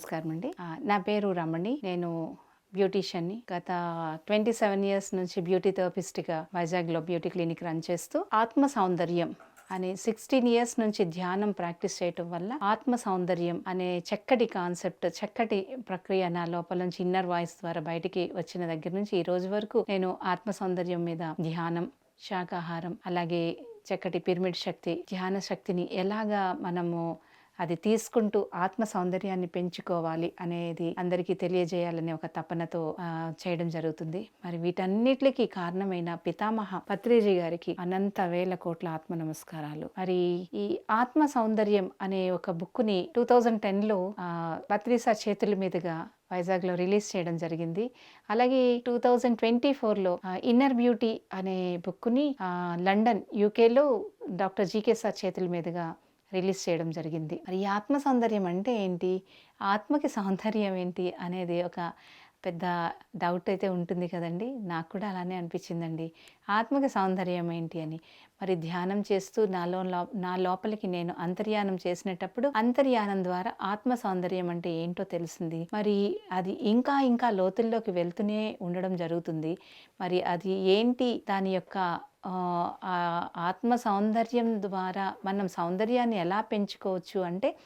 నమస్కారం అండి. నా పేరు రమణి. నేను బ్యూటీషియన్ని. గత ట్వంటీ సెవెన్ ఇయర్స్ నుంచి బ్యూటీ థెరపిస్ట్గా వైజాగ్లో బ్యూటీ క్లినిక్ రన్ చేస్తూ ఆత్మ సౌందర్యం అనే సిక్స్టీన్ ఇయర్స్ నుంచి ధ్యానం ప్రాక్టీస్ చేయటం వల్ల ఆత్మ సౌందర్యం అనే చక్కటి కాన్సెప్ట్ చక్కటి ప్రక్రియ నా లోపల నుంచి ఇన్నర్ వాయిస్ ద్వారా బయటికి వచ్చిన దగ్గర నుంచి ఈ రోజు వరకు నేను ఆత్మ సౌందర్యం మీద ధ్యానం శాకాహారం అలాగే చక్కటి పిరమిడ్ శక్తి ధ్యాన శక్తిని ఎలాగా మనము అది తీసుకుంటూ ఆత్మ సౌందర్యాన్ని పెంచుకోవాలి అనేది అందరికీ తెలియజేయాలనే ఒక తపనతో చేయడం జరుగుతుంది. మరి వీటన్నిటికీ కారణమైన పితామహ పత్రిజీ గారికి అనంత వేల కోట్ల ఆత్మ నమస్కారాలు. మరి ఈ ఆత్మ సౌందర్యం అనే ఒక బుక్ని టూ థౌజండ్ టెన్లో పత్రిసా చేతుల మీదుగా వైజాగ్లో రిలీజ్ చేయడం జరిగింది. అలాగే టూ థౌజండ్ ట్వంటీ ఫోర్లో ఇన్నర్ బ్యూటీ అనే బుక్ని లండన్ యూకేలో డాక్టర్ జీకే సార్ చేతుల మీదుగా రిలీజ్ చేయడం జరిగింది. మరి ఆత్మ సౌందర్యం అంటే ఏంటి? ఆత్మకి సౌందర్యం ఏంటి? అనేది ఒక పెద్ద డౌట్ అయితే ఉంటుంది కదండి. నాకు కూడా అలానే అనిపించిందండి. ఆత్మక సౌందర్యం ఏంటి అని. మరి ధ్యానం చేస్తూ నాలో లో- నా లోపలికి నేను అంతర్యానం చేసినప్పుడు అంతర్యానం ద్వారా ఆత్మ సౌందర్యం అంటే ఏంటో తెలిసింది. మరి అది ఇంకా ఇంకా లోతుల్లోకి వెళ్తూనే ఉండడం జరుగుతుంది. మరి అది ఏంటి? దాని యొక్క ఆత్మ సౌందర్యం ద్వారా మనం సౌందర్యాన్ని ఎలా పెంచుకోవచ్చు అంటే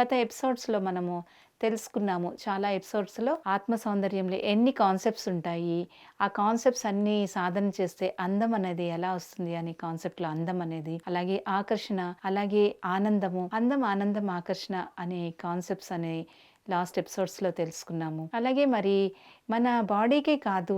గత ఎపిసోడ్స్లో మనము తెలుసుకున్నాము. చాలా ఎపిసోడ్స్లో ఆత్మ సౌందర్యంలో ఎన్ని కాన్సెప్ట్స్ ఉంటాయి ఆ కాన్సెప్ట్స్ అన్నీ సాధన చేస్తే అందం అనేది ఎలా వస్తుంది అనే కాన్సెప్ట్లో అందం అనేది అలాగే ఆకర్షణ అలాగే ఆనందము అందం ఆనందం ఆకర్షణ అనే కాన్సెప్ట్స్ అనే లాస్ట్ ఎపిసోడ్స్లో తెలుసుకున్నాము. అలాగే మరి మన బాడీకే కాదు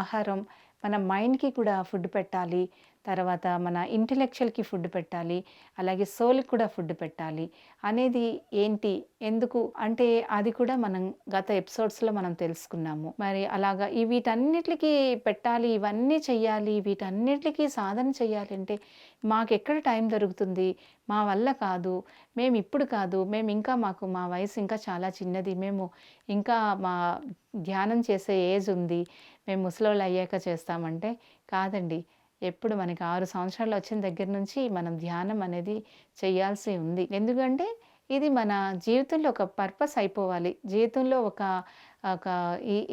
ఆహారం మన మైండ్కి కూడా ఫుడ్ పెట్టాలి తర్వాత మన ఇంటలెక్చువల్కి ఫుడ్ పెట్టాలి అలాగే సోల్కి కూడా ఫుడ్ పెట్టాలి అనేది ఏంటి ఎందుకు అంటే అది కూడా మనం గత ఎపిసోడ్స్లో మనం తెలుసుకున్నాము. మరి అలాగా ఈ వీటన్నిటికీ పెట్టాలి ఇవన్నీ చెయ్యాలి వీటన్నిటికీ సాధన చేయాలి అంటే మాకు ఎక్కడ టైం దొరుకుతుంది? మా వల్ల కాదు మేము ఇప్పుడు కాదు మేము ఇంకా మాకు మా వయసు ఇంకా చాలా చిన్నది మేము ఇంకా మా ధ్యానం చేసే ఏజ్ ఉంది మేము ముసలోళ్ళు అయ్యాక చేస్తామంటే కాదండి. ఎప్పుడు మనకి ఆరు సంవత్సరాలు వచ్చిన దగ్గర నుంచి మనం ధ్యానం అనేది చేయాల్సి ఉంది. ఎందుకంటే ఇది మన జీవితంలో ఒక పర్పస్ అయిపోవాలి. జీవితంలో ఒక ఒక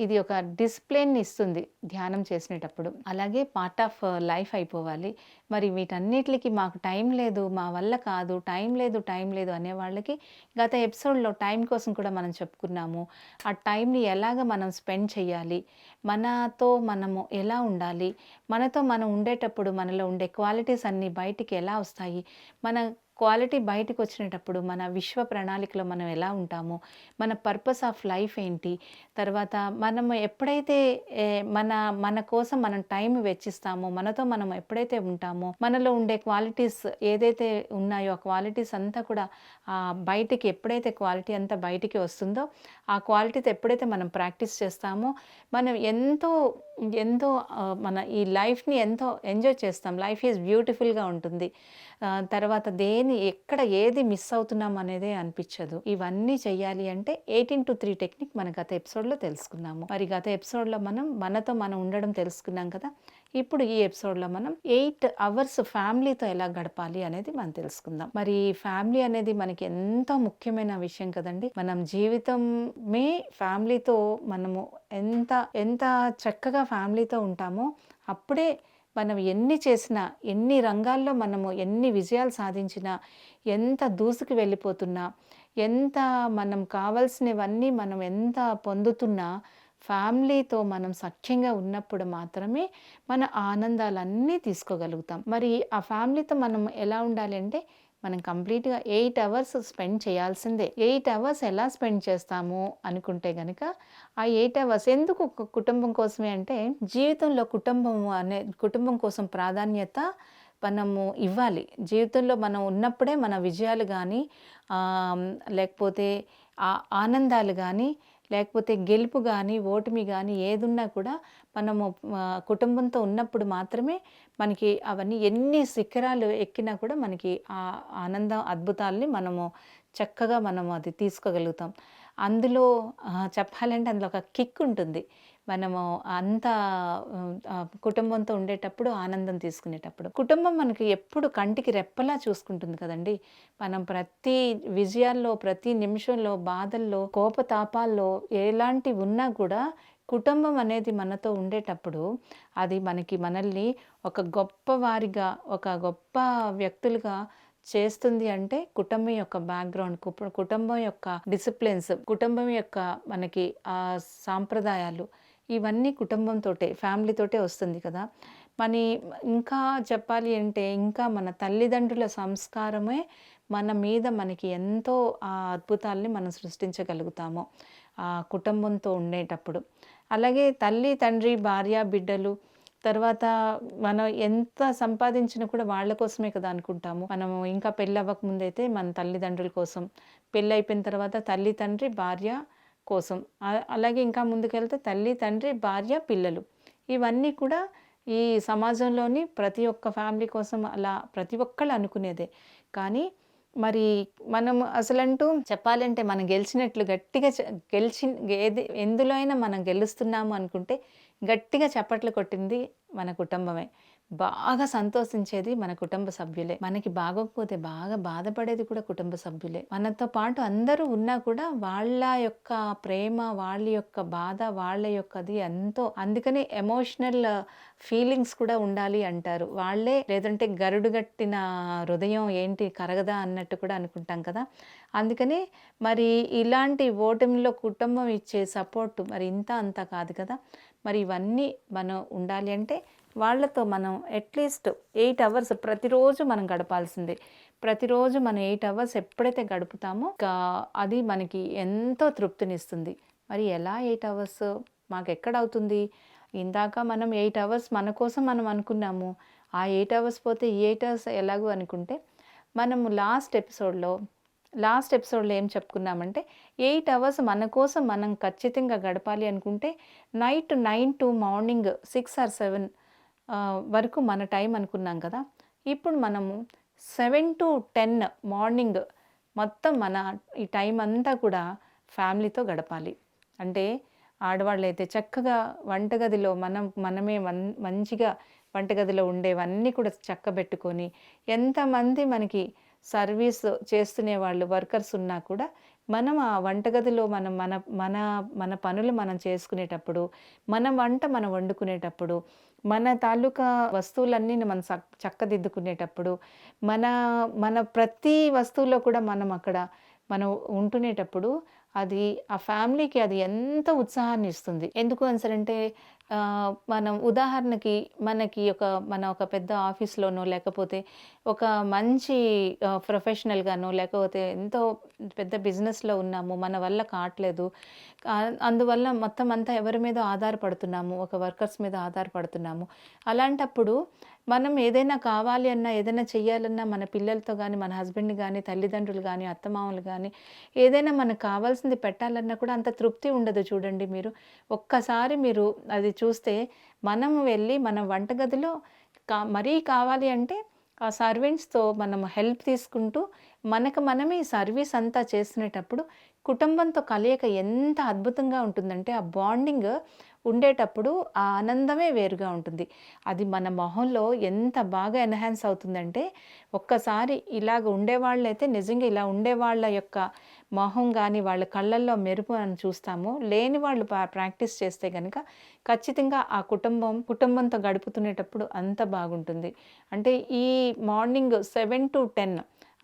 ఇది ఒక డిసిప్లిన్ ఇస్తుంది ధ్యానం చేసినప్పుడు అలాగే పార్ట్ ఆఫ్ లైఫ్ అయిపోవాలి. మరి వీటన్నిటికి మాకు టైం లేదు మా వల్ల కాదు టైం లేదు టైం లేదు అనే వాళ్ళకి గత ఎపిసోడ్లో టైం కోసం కూడా మనం చెప్పుకున్నాము. ఆ టైంని ఎలాగ మనం స్పెండ్ చేయాలి? మనతో మనము ఎలా ఉండాలి? మనతో మనం ఉండేటప్పుడు మనలో ఉండే క్వాలిటీస్ అన్నీ బయటికి ఎలా వస్తాయి? మన క్వాలిటీ బయటకు వచ్చినప్పుడు మన విశ్వ ప్రణాళికలో మనం ఎలా ఉంటామో మన పర్పస్ ఆఫ్ లైఫ్ ఏంటి తర్వాత మనం ఎప్పుడైతే ఏ, మన మన కోసం మనం టైం వెచ్చిస్తామో మనతో మనం ఎప్పుడైతే ఉంటామో మనలో ఉండే క్వాలిటీస్ ఏదైతే ఉన్నాయో ఆ క్వాలిటీస్ అంతా కూడా ఆ, బయటికి ఎప్పుడైతే క్వాలిటీ అంతా బయటికి వస్తుందో ఆ క్వాలిటీతో ఎప్పుడైతే మనం ప్రాక్టీస్ చేస్తామో మనం ఎంతో ఎంతో మన ఈ లైఫ్ని ఎంతో ఎంజాయ్ చేస్తాం. లైఫ్ ఈజ్ బ్యూటిఫుల్గా ఉంటుంది. తర్వాత దేని ఎక్కడ ఏది మిస్ అవుతున్నాం అనేదే అనిపించదు. ఇవన్నీ చేయాలి అంటే ఎయిటీన్ టు త్రీ టెక్నిక్ మన గత ఎపిసోడ్లో తెలుసుకున్నాము. మరి గత ఎపిసోడ్లో మనం మనతో మనం ఉండడం తెలుసుకున్నాం కదా ఇప్పుడు ఈ ఎపిసోడ్లో మనం ఎయిట్ అవర్స్ ఫ్యామిలీతో ఎలా గడపాలి అనేది మనం తెలుసుకుందాం. మరి ఫ్యామిలీ అనేది మనకి ఎంతో ముఖ్యమైన విషయం కదండి. మనం జీవితమే ఫ్యామిలీతో మనము ఎంత ఎంత చక్కగా ఫ్యామిలీతో ఉంటామో అప్పుడే మనం ఎన్ని చేసినా ఎన్ని రంగాల్లో మనము ఎన్ని విజయాలు సాధించినా ఎంత దూసుకు వెళ్ళిపోతున్నా ఎంత మనం కావాల్సినవన్నీ మనం ఎంత పొందుతున్నా ఫ్యామిలీతో మనం సఖ్యంగా ఉన్నప్పుడు మాత్రమే మన ఆనందాలన్నీ తీసుకోగలుగుతాం. మరి ఆ ఫ్యామిలీతో మనం ఎలా ఉండాలి అంటే మనం కంప్లీట్గా ఎయిట్ అవర్స్ స్పెండ్ చేయాల్సిందే. ఎయిట్ అవర్స్ ఎలా స్పెండ్ చేస్తాము అనుకుంటే గనక ఆ ఎయిట్ అవర్స్ ఎందుకు కుటుంబం కోసమే అంటే జీవితంలో కుటుంబం అనే కుటుంబం కోసం ప్రాధాన్యత మనము ఇవ్వాలి. జీవితంలో మనం ఉన్నప్పుడే మన విజయాలు కానీ లేకపోతే ఆ ఆనందాలు కానీ లేకపోతే గెలుపు కానీ ఓటమి కానీ ఏదున్నా కూడా మనము కుటుంబంతో ఉన్నప్పుడు మాత్రమే మనకి అవన్నీ ఎన్ని శిఖరాలు ఎక్కినా కూడా మనకి ఆ ఆనందం అద్భుతాల్ని మనము చక్కగా మనము అది తీసుకోగలుగుతాం. అందులో చెప్పాలంటే అందులో ఒక కిక్ ఉంటుంది. మనము అంత కుటుంబంతో ఉండేటప్పుడు ఆనందం తీసుకునేటప్పుడు. కుటుంబం మనకి ఎప్పుడు కంటికి రెప్పలా చూసుకుంటుంది కదండి. మనం ప్రతి విజయాల్లో ప్రతి నిమిషంలో బాధల్లో కోపతాపాల్లో ఎలాంటి ఉన్నా కూడా కుటుంబం అనేది మనతో ఉండేటప్పుడు అది మనకి మనల్ని ఒక గొప్ప వారిగా ఒక గొప్ప వ్యక్తులుగా చేస్తుంది అంటే కుటుంబం యొక్క బ్యాక్గ్రౌండ్ కుటుంబం యొక్క డిసిప్లిన్స్ కుటుంబం యొక్క మనకి సాంప్రదాయాలు ఇవన్నీ కుటుంబంతోటే ఫ్యామిలీతోటే వస్తుంది కదా. మరి ఇంకా చెప్పాలి అంటే ఇంకా మన తల్లిదండ్రుల సంస్కారమే మన మీద మనకి ఎంతో ఆ అద్భుతాల్ని మనం సృష్టించగలుగుతాము ఆ కుటుంబంతో ఉండేటప్పుడు. అలాగే తల్లి తండ్రి భార్య బిడ్డలు తర్వాత మనం ఎంత సంపాదించినా కూడా వాళ్ళ కోసమే కదా అనుకుంటాము. మనము ఇంకా పెళ్ళి అవ్వకముందైతే మన తల్లిదండ్రుల కోసం పెళ్ళి అయిపోయిన తర్వాత తల్లి తండ్రి భార్య కోసం. అలాగే ఇంకా ముందుకెళ్తే తల్లి తండ్రి భార్య పిల్లలు. ఇవన్నీ కూడా ఈ సమాజంలోని ప్రతి ఒక్క ఫ్యామిలీ కోసం అలా ప్రతి ఒక్కళ్ళు అనుకునేదే. కానీ మరి మనం అసలంటూ చెప్పాలంటే మనం గెలిచినట్లు గట్టిగా గెలిచి ఏది ఎందులో అయినా మనం గెలుస్తున్నాము అనుకుంటే గట్టిగా చప్పట్లు కొట్టింది మన కుటుంబమే. బాగా సంతోషించేది మన కుటుంబ సభ్యులే. మనకి బాగోకపోతే బాగా బాధపడేది కూడా కుటుంబ సభ్యులే. మనతో పాటు అందరూ ఉన్నా కూడా వాళ్ళ యొక్క ప్రేమ వాళ్ళ యొక్క బాధ వాళ్ళ యొక్కది ఎంతో అందుకనే ఎమోషనల్ ఫీలింగ్స్ కూడా ఉండాలి అంటారు. వాళ్ళే లేదంటే గరుడుగట్టిన హృదయం ఏంటి కరగదా అన్నట్టు కూడా అనుకుంటాం కదా. అందుకని మరి ఇలాంటి ఓటమిలో కుటుంబం ఇచ్చే సపోర్ట్ మరి ఇంత అంత కాదు కదా. మరి ఇవన్నీ మనం ఉండాలి అంటే వాళ్ళతో మనం అట్లీస్ట్ ఎయిట్ అవర్స్ ప్రతిరోజు మనం గడపాల్సిందే. ప్రతిరోజు మనం ఎయిట్ అవర్స్ ఎప్పుడైతే గడుపుతామో అది మనకి ఎంతో తృప్తినిస్తుంది. మరి ఎలా ఎయిట్ అవర్స్ మాకు ఎక్కడ అవుతుంది ఇందాక మనం ఎయిట్ అవర్స్ మన కోసం మనం అనుకున్నాము. ఆ ఎయిట్ అవర్స్ పోతే ఈ ఎయిట్ అవర్స్ ఎలాగో అనుకుంటే మనము లాస్ట్ ఎపిసోడ్లో లాస్ట్ ఎపిసోడ్లో ఏం చెప్పుకున్నామంటే ఎయిట్ అవర్స్ మన కోసం మనం ఖచ్చితంగా గడపాలి అనుకుంటే night nine to morning six or seven వరకు మన టైం అనుకున్నాం కదా. ఇప్పుడు మనము సెవెన్ టు టెన్ మార్నింగ్ మొత్తం మన ఈ టైం అంతా కూడా ఫ్యామిలీతో గడపాలి. అంటే ఆడవాళ్ళు అయితే చక్కగా వంటగదిలో మనం మనమే మన్ మంచిగా వంటగదిలో ఉండేవన్నీ కూడా చక్కబెట్టుకొని ఎంతమంది మనకి సర్వీస్ చేస్తునే వాళ్ళు వర్కర్స్ ఉన్నా కూడా మనం ఆ వంటగదిలో మనం మన మన మన పనులు మనం చేసుకునేటప్పుడు మన వంట మనం వండుకునేటప్పుడు మన తాలూకా వస్తువులన్నీ మనం చక్కదిద్దుకునేటప్పుడు మన మన ప్రతి వస్తువులో కూడా మనం అక్కడ మనం ఉంటునేటప్పుడు అది ఆ ఫ్యామిలీకి అది ఎంత ఉత్సాహాన్ని ఇస్తుంది. ఎందుకు అంటే మనం ఉదాహరణకి మనకి ఒక మన ఒక పెద్ద ఆఫీస్లోనో లేకపోతే ఒక మంచి ప్రొఫెషనల్గానో లేకపోతే ఎంతో పెద్ద బిజినెస్లో ఉన్నాము మన వల్ల కావట్లేదు. అందువల్ల మొత్తం అంతా ఎవరి మీద ఆధారపడుతున్నాము? ఒక వర్కర్స్ మీద ఆధారపడుతున్నాము. అలాంటప్పుడు మనం ఏదైనా కావాలి అన్నా ఏదైనా చేయాలన్నా మన పిల్లలతో కానీ మన హస్బెండ్ కానీ తల్లిదండ్రులు కానీ అత్తమామలు కానీ ఏదైనా మనకు కావాల్సింది పెట్టాలన్నా కూడా అంత తృప్తి ఉండదు చూడండి మీరు. ఒక్కసారి మీరు అది చూస్తే మనం వెళ్ళి మన వంటగదిలో కా మరీ కావాలి అంటే ఆ సర్వెంట్స్తో మనం హెల్ప్ తీసుకుంటూ మనకు మనమే సర్వీస్ అంతా చేస్తునేటప్పుడు కుటుంబంతో కలయిక ఎంత అద్భుతంగా ఉంటుందంటే ఆ బాండింగ్ ఉండేటప్పుడు ఆ ఆనందమే వేరుగా ఉంటుంది. అది మన మొహంలో ఎంత బాగా ఎన్హాన్స్ అవుతుందంటే ఒక్కసారి ఇలాగ ఉండేవాళ్ళైతే నిజంగా ఇలా ఉండేవాళ్ళ యొక్క మొహం కానీ వాళ్ళ కళ్ళల్లో మెరుపు అని చూస్తాము. లేని వాళ్ళు ప్రాక్టీస్ చేస్తే కనుక ఖచ్చితంగా ఆ కుటుంబం కుటుంబంతో గడుపుతునేటప్పుడు అంత బాగుంటుంది. అంటే ఈ మార్నింగ్ సెవెన్ టు టెన్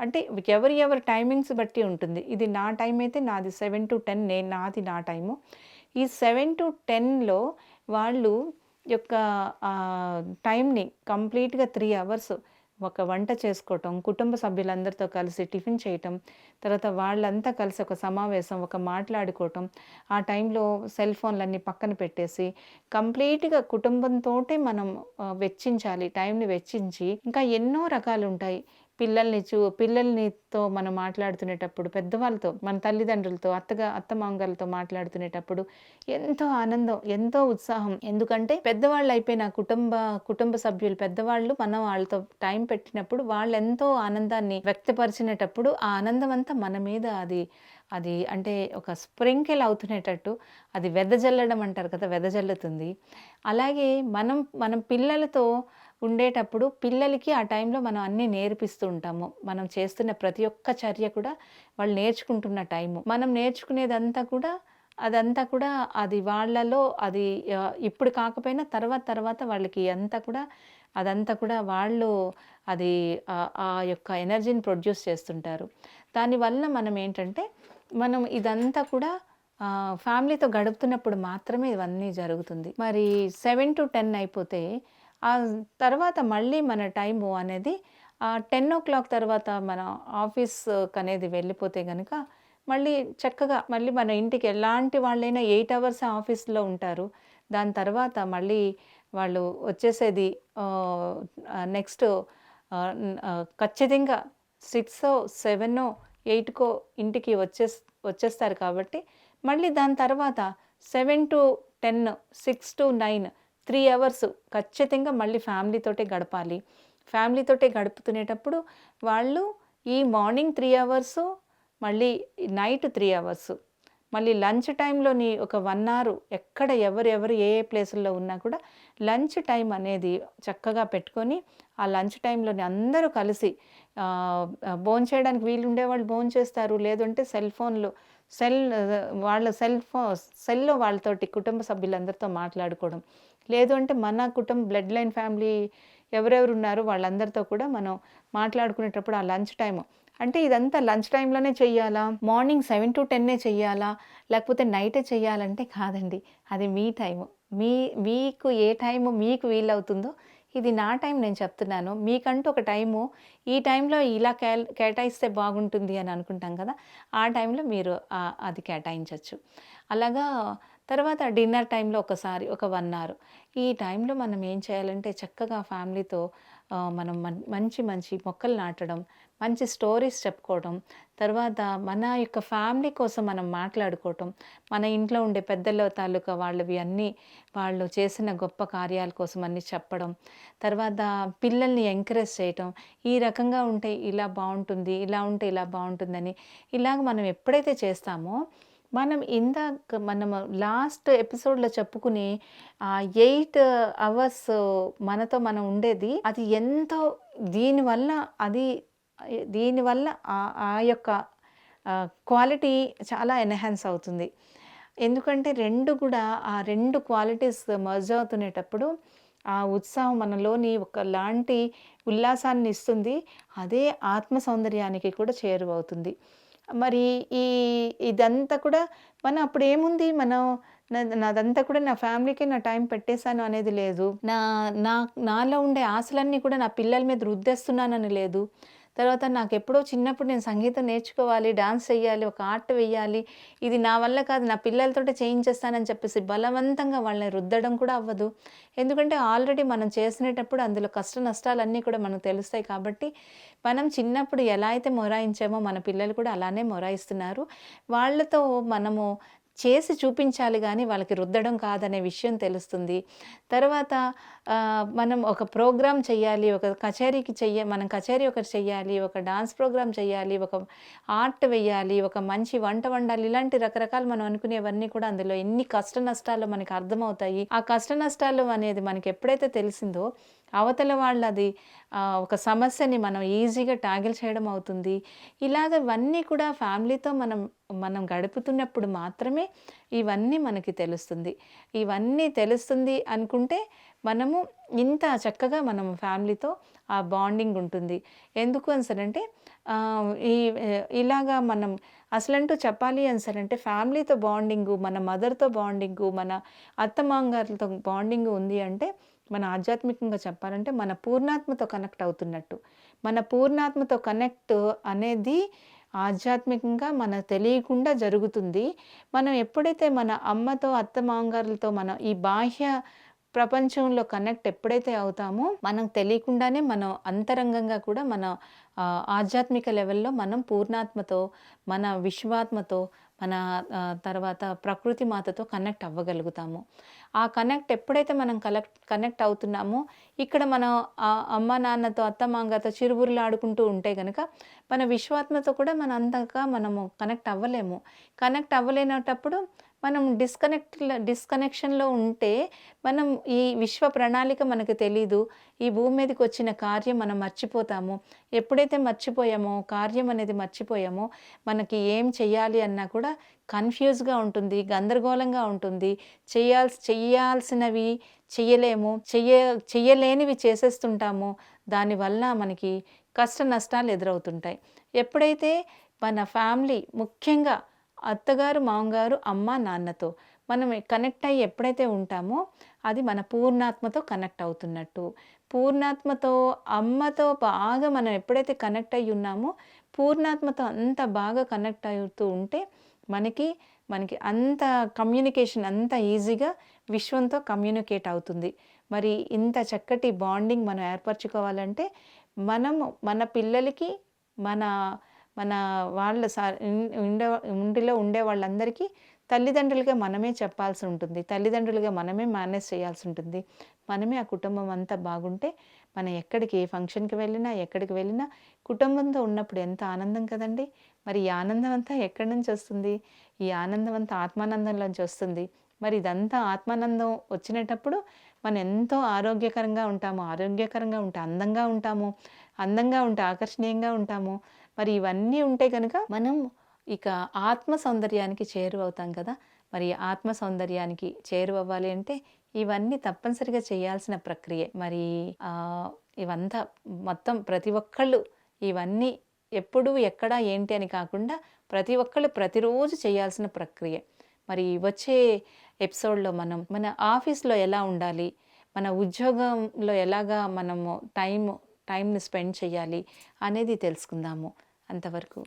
అంటే ఎవరి ఎవరి టైమింగ్స్ బట్టి ఉంటుంది. ఇది నా టైం అయితే నాది సెవెన్ టు టెన్ నేను నాది నా టైము. ఈ సెవెన్ టు టెన్లో వాళ్ళు యొక్క టైంని కంప్లీట్గా త్రీ అవర్స్ ఒక వంట చేసుకోవటం కుటుంబ సభ్యులందరితో కలిసి టిఫిన్ చేయటం తర్వాత వాళ్ళంతా కలిసి ఒక సమావేశం ఒక మాట్లాడుకోవటం ఆ టైంలో సెల్ ఫోన్లన్నీ పక్కన పెట్టేసి కంప్లీట్గా కుటుంబంతోటే మనం వెచ్చించాలి టైంని వెచ్చించి ఇంకా ఎన్నో రకాలు ఉంటాయి పిల్లల్ని చూ పిల్లల్నితో మనం మాట్లాడుతునేటప్పుడు పెద్దవాళ్ళతో మన తల్లిదండ్రులతో అత్తగా అత్తమాంగలతో మాట్లాడుతునేటప్పుడు ఎంతో ఆనందం ఎంతో ఉత్సాహం. ఎందుకంటే పెద్దవాళ్ళు అయిపోయిన కుటుంబ కుటుంబ సభ్యులు పెద్దవాళ్ళు మనం వాళ్ళతో టైం పెట్టినప్పుడు వాళ్ళు ఎంతో ఆనందాన్ని వ్యక్తపరిచినప్పుడు ఆ ఆనందం అంతా మన మీద అది అది అంటే ఒక స్ప్రింకిల్ అవుతునేటట్టు అది వెదజల్లడం అంటారు కదా వెదజల్లుతుంది. అలాగే మనం మనం పిల్లలతో ఉండేటప్పుడు పిల్లలకి ఆ టైంలో మనం అన్నీ నేర్పిస్తూ ఉంటాము. మనం చేస్తున్న ప్రతి ఒక్క చర్య కూడా వాళ్ళు నేర్చుకుంటున్న టైము. మనం నేర్చుకునేదంతా కూడా అదంతా కూడా అది వాళ్ళలో అది ఇప్పుడు కాకపోయినా తర్వాత తర్వాత వాళ్ళకి అంతా కూడా అదంతా కూడా వాళ్ళు అది ఆ- యొక్క ఎనర్జీని ప్రొడ్యూస్ చేస్తుంటారు. దానివల్ల మనం ఏంటంటే మనం ఇదంతా కూడా ఫ్యామిలీతో గడుపుతున్నప్పుడు మాత్రమే ఇవన్నీ జరుగుతుంది. మరి సెవెన్ టు టెన్ అయిపోతే ఆ తర్వాత మళ్ళీ మన టైము అనేది టెన్ ఓ క్లాక్ తర్వాత మన ఆఫీస్కి అనేది వెళ్ళిపోతే కనుక మళ్ళీ చక్కగా మళ్ళీ మన ఇంటికి ఎలాంటి వాళ్ళైనా ఎయిట్ అవర్స్ ఆఫీస్లో ఉంటారు. దాని తర్వాత మళ్ళీ వాళ్ళు వచ్చేసేది నెక్స్ట్ ఖచ్చితంగా సిక్స్ సెవెనో ఎయిట్కో ఇంటికి వచ్చే వచ్చేస్తారు కాబట్టి మళ్ళీ దాని తర్వాత seven to ten six to nine three hours ఖచ్చితంగా మళ్ళీ ఫ్యామిలీతోటే గడపాలి. ఫ్యామిలీతోటే గడుపుతునేటప్పుడు వాళ్ళు ఈ మార్నింగ్ త్రీ అవర్స్ మళ్ళీ నైట్ త్రీ అవర్స్ మళ్ళీ లంచ్ టైంలోని ఒక వన్ అవర్ ఎక్కడ ఎవరు ఎవరు ఏ ఏ ప్లేసుల్లో ఉన్నా కూడా లంచ్ టైం అనేది చక్కగా పెట్టుకొని ఆ లంచ్ టైంలోని అందరూ కలిసి భోన్ చేయడానికి వీలు ఉండేవాళ్ళు భోన్ చేస్తారు. లేదంటే సెల్ ఫోన్లు సెల్ వాళ్ళ సెల్ ఫోన్ సెల్లో వాళ్ళతోటి కుటుంబ సభ్యులందరితో మాట్లాడుకోవడం. లేదు అంటే మన కుటుంబ బ్లడ్ లైన్ ఫ్యామిలీ ఎవరెవరు ఉన్నారో వాళ్ళందరితో కూడా మనం మాట్లాడుకునేటప్పుడు ఆ లంచ్ టైం అంటే ఇదంతా లంచ్ టైంలోనే చెయ్యాలా? మార్నింగ్ సెవెన్ టు టెన్నే చెయ్యాలా? లేకపోతే నైటే చెయ్యాలంటే కాదండి. అది మీ టైము. మీ మీకు ఏ టైము మీకు వీలవుతుందో ఇది నా టైం నేను చెప్తున్నాను. మీకంటూ ఒక టైము. ఈ టైంలో ఇలా కే కేటాయిస్తే బాగుంటుంది అని అనుకుంటాం కదా ఆ టైంలో మీరు అది కేటాయించవచ్చు అలాగా తర్వాత డిన్నర్ టైంలో ఒకసారి ఒక వన్ అవర్. ఈ టైంలో మనం ఏం చేయాలంటే చక్కగా ఫ్యామిలీతో మనం మంచి మంచి మొక్కలు నాటడం మంచి స్టోరీస్ చెప్పుకోవడం తర్వాత మన యొక్క ఫ్యామిలీ కోసం మనం మాట్లాడుకోవటం మన ఇంట్లో ఉండే పెద్దల తాలూకా వాళ్ళవి అన్నీ వాళ్ళు చేసిన గొప్ప కార్యాల కోసం అన్నీ చెప్పడం తర్వాత పిల్లల్ని ఎంకరేజ్ చేయటం ఈ రకంగా ఉంటే ఇలా బాగుంటుంది ఇలా ఉంటే ఇలా బాగుంటుందని ఇలాగ మనం ఎప్పుడైతే చేస్తామో మనం ఇందాక మనం లాస్ట్ ఎపిసోడ్లో చెప్పుకుని ఎయిట్ అవర్స్ మనతో మనం ఉండేది అది ఎంతో దీనివల్ల అది దీనివల్ల ఆ- ఆ యొక్క క్వాలిటీ చాలా ఎన్హాన్స్ అవుతుంది. ఎందుకంటే రెండు కూడా ఆ రెండు క్వాలిటీస్ మర్జ్ అవుతునేటప్పుడు ఆ ఉత్సాహం మనలోని ఒకలాంటి ఉల్లాసాన్ని ఇస్తుంది అదే ఆత్మ సౌందర్యానికి కూడా చేరువవుతుంది. మరి ఈ ఇదంతా కూడా మనం అప్పుడు ఏముంది? మనం నాదంతా కూడా నా ఫ్యామిలీకి నా టైం పెట్టేశాను అనేది లేదు. నా నా నాలో ఉండే ఆశలన్నీ కూడా నా పిల్లల మీద రుద్దేస్తున్నానని లేదు. తర్వాత నాకు ఎప్పుడో చిన్నప్పుడు నేను సంగీతం నేర్చుకోవాలి డాన్స్ చేయాలి ఒక ఆర్ట్ వేయాలి ఇది నా వల్ల కాదు నా పిల్లలతోటే చేయించేస్తానని చెప్పేసి బలవంతంగా వాళ్ళని రుద్దడం కూడా అవ్వదు. ఎందుకంటే ఆల్రెడీ మనం చేసినప్పుడు అందులో కష్ట నష్టాలన్నీ కూడా మనకు తెలుస్తాయి కాబట్టి మనం చిన్నప్పుడు ఎలా అయితే మొరాయించామో మన పిల్లలు కూడా అలానే మొరాయిస్తున్నారు. వాళ్ళతో మనము చేసి చూపించాలి కానీ వాళ్ళకి రుద్దడం కాదనే విషయం తెలుస్తుంది. తర్వాత మనం ఒక ప్రోగ్రామ్ చెయ్యాలి ఒక కచేరీకి చెయ్య మనం కచేరీ ఒకటి చెయ్యాలి ఒక డాన్స్ ప్రోగ్రామ్ చేయాలి ఒక ఆర్ట్ వెయ్యాలి ఒక మంచి వంట వండాలి ఇలాంటి రకరకాలు మనం అనుకునేవన్నీ కూడా అందులో ఎన్ని కష్ట నష్టాలు మనకి అర్థమవుతాయి. ఆ కష్ట నష్టాలు అనేది మనకి ఎప్పుడైతే తెలిసిందో అవతల వాళ్ళది ఒక సమస్యని మనం ఈజీగా ట్యాగిల్ చేయడం అవుతుంది. ఇలాగ ఇవన్నీ కూడా ఫ్యామిలీతో మనం మనం గడుపుతున్నప్పుడు మాత్రమే ఇవన్నీ మనకి తెలుస్తుంది. ఇవన్నీ తెలుస్తుంది అనుకుంటే మనము ఇంత చక్కగా మనం ఫ్యామిలీతో ఆ బాండింగ్ ఉంటుంది. ఎందుకు అనిసరంటే ఈ ఇలాగా మనం అసలంటూ చెప్పాలి అనిసరంటే ఫ్యామిలీతో బాండింగు మన మదర్తో బాండింగు మన అత్తమాంగారులతో బాండింగ్ ఉంది అంటే మన ఆధ్యాత్మికంగా చెప్పాలంటే మన పూర్ణాత్మతో కనెక్ట్ అవుతున్నట్టు. మన పూర్ణాత్మతో కనెక్ట్ అనేది ఆధ్యాత్మికంగా మన తెలియకుండా జరుగుతుంది. మనం ఎప్పుడైతే మన అమ్మతో అత్త మామగారులతో మనం ఈ బాహ్య ప్రపంచంలో కనెక్ట్ ఎప్పుడైతే అవుతామో మనం తెలియకుండానే మనం అంతరంగంగా కూడా మన ఆధ్యాత్మిక లెవెల్లో మనం పూర్ణాత్మతో మన విశ్వాత్మతో మన తర్వాత ప్రకృతి మాతతో కనెక్ట్ అవ్వగలుగుతాము. ఆ కనెక్ట్ ఎప్పుడైతే మనం కలెక్ట్ కనెక్ట్ అవుతున్నామో ఇక్కడ మనం అమ్మ నాన్నతో అత్త మాంగతో చిరుబురులు ఆడుకుంటూ ఉంటే కనుక మన విశ్వాత్మతో కూడా మన అంతగా మనము కనెక్ట్ అవ్వలేము. కనెక్ట్ అవ్వలేనటప్పుడు మనం డిస్కనెక్ట్ డిస్కనెక్షన్లో ఉంటే మనం ఈ విశ్వ ప్రణాళిక మనకు తెలీదు. ఈ భూమి మీదకి వచ్చిన కార్యం మనం మర్చిపోతాము. ఎప్పుడైతే మర్చిపోయామో కార్యం అనేది మర్చిపోయామో మనకి ఏం చెయ్యాలి అన్నా కూడా కన్ఫ్యూజ్గా ఉంటుంది గందరగోళంగా ఉంటుంది. చేయాల్సి చెయ్యాల్సినవి చెయ్యలేము చెయ్య చెయ్యలేనివి చేసేస్తుంటాము. దానివల్ల మనకి కష్ట నష్టాలు ఎదురవుతుంటాయి. ఎప్పుడైతే మన ఫ్యామిలీ ముఖ్యంగా అత్తగారు మామగారు అమ్మ నాన్నతో మనం కనెక్ట్ అయ్యి ఎప్పుడైతే ఉంటామో అది మన పూర్ణాత్మతో కనెక్ట్ అవుతున్నట్టు. పూర్ణాత్మతో అమ్మతో బాగా మనం ఎప్పుడైతే కనెక్ట్ అయ్యి ఉన్నామో పూర్ణాత్మతో అంత బాగా కనెక్ట్ అవుతూ ఉంటే మనకి మనకి అంత కమ్యూనికేషన్ అంత ఈజీగా విశ్వంతో కమ్యూనికేట్ అవుతుంది. మరి ఇంత చక్కటి బాండింగ్ మనం ఏర్పరచుకోవాలంటే మనము మన పిల్లలకి మన మన వాళ్ళ సా ఉండే ఇంటిలో ఉండే వాళ్ళందరికీ తల్లిదండ్రులుగా మనమే చెప్పాల్సి ఉంటుంది. తల్లిదండ్రులుగా మనమే మేనేజ్ చేయాల్సి ఉంటుంది. మనమే ఆ కుటుంబం అంతా బాగుంటే మనం ఎక్కడికి ఏ ఫంక్షన్కి వెళ్ళినా ఎక్కడికి వెళ్ళినా కుటుంబంతో ఉన్నప్పుడు ఎంత ఆనందం కదండి. మరి ఈ ఆనందం అంతా ఎక్కడి నుంచి వస్తుంది? ఈ ఆనందం అంతా ఆత్మానందంలోంచి వస్తుంది. మరి ఇదంతా ఆత్మానందం వచ్చినప్పుడు మనం ఎంతో ఆరోగ్యకరంగా ఉంటాము ఆరోగ్యకరంగా ఉంటే అందంగా ఉంటాము అందంగా ఉంటే ఆకర్షణీయంగా ఉంటాము. మరి ఇవన్నీ ఉంటే కనుక మనం ఇక ఆత్మ సౌందర్యానికి చేరువవుతాం కదా. మరి ఆత్మ సౌందర్యానికి చేరువవ్వాలి అంటే ఇవన్నీ తప్పనిసరిగా చేయాల్సిన ప్రక్రియ. మరి ఇవంతా మొత్తం ప్రతి ఒక్కళ్ళు ఇవన్నీ ఎప్పుడు ఎక్కడ ఏంటి అని కాకుండా ప్రతి ఒక్కళ్ళు ప్రతిరోజు చేయాల్సిన ప్రక్రియ. మరి వచ్చే ఎపిసోడ్లో మనం మన ఆఫీస్లో ఎలా ఉండాలి? మన ఉద్యోగంలో ఎలాగా మనము టైం టైంని స్పెండ్ చేయాలి అనేది తెలుసుకుందాము అంతవరకు